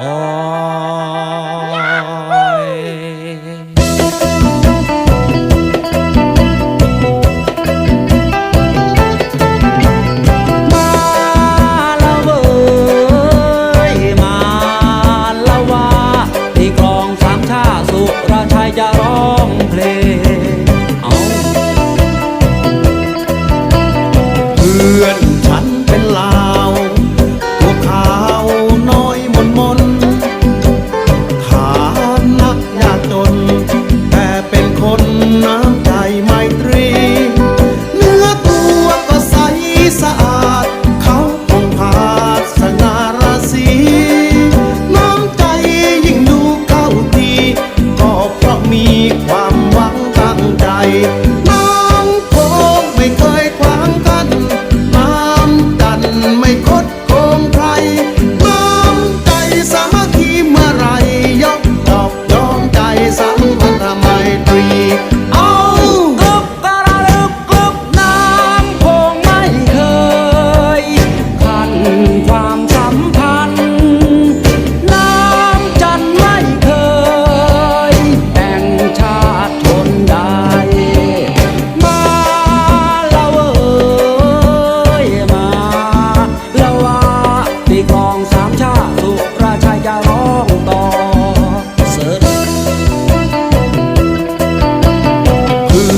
Oh.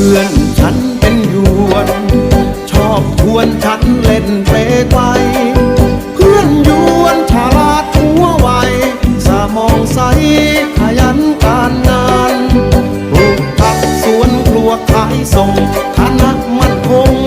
พื่อนฉันเป็นยวน ชอบชวนฉันเล่นเปรตไป เพื่อนยวนฉลาดหัวไวสามองใสขยันการงานปลูกผักสวนครัวขายส่งฐานะมั่นคง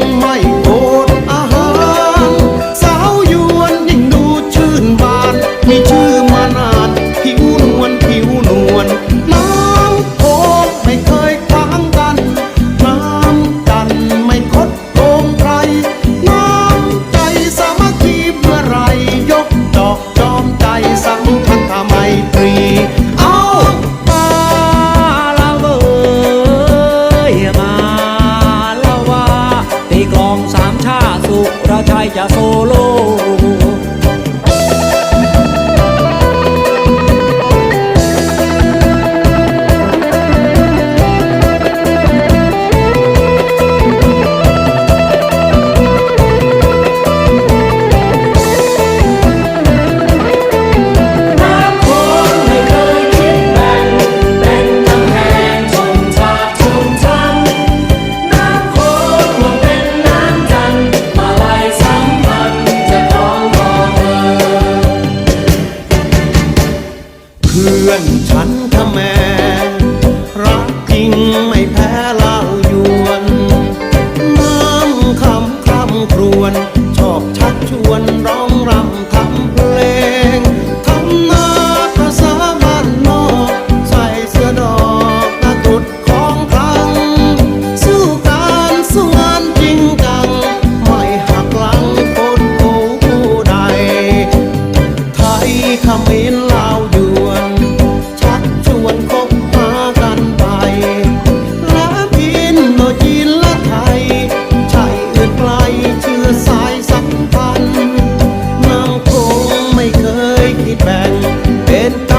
en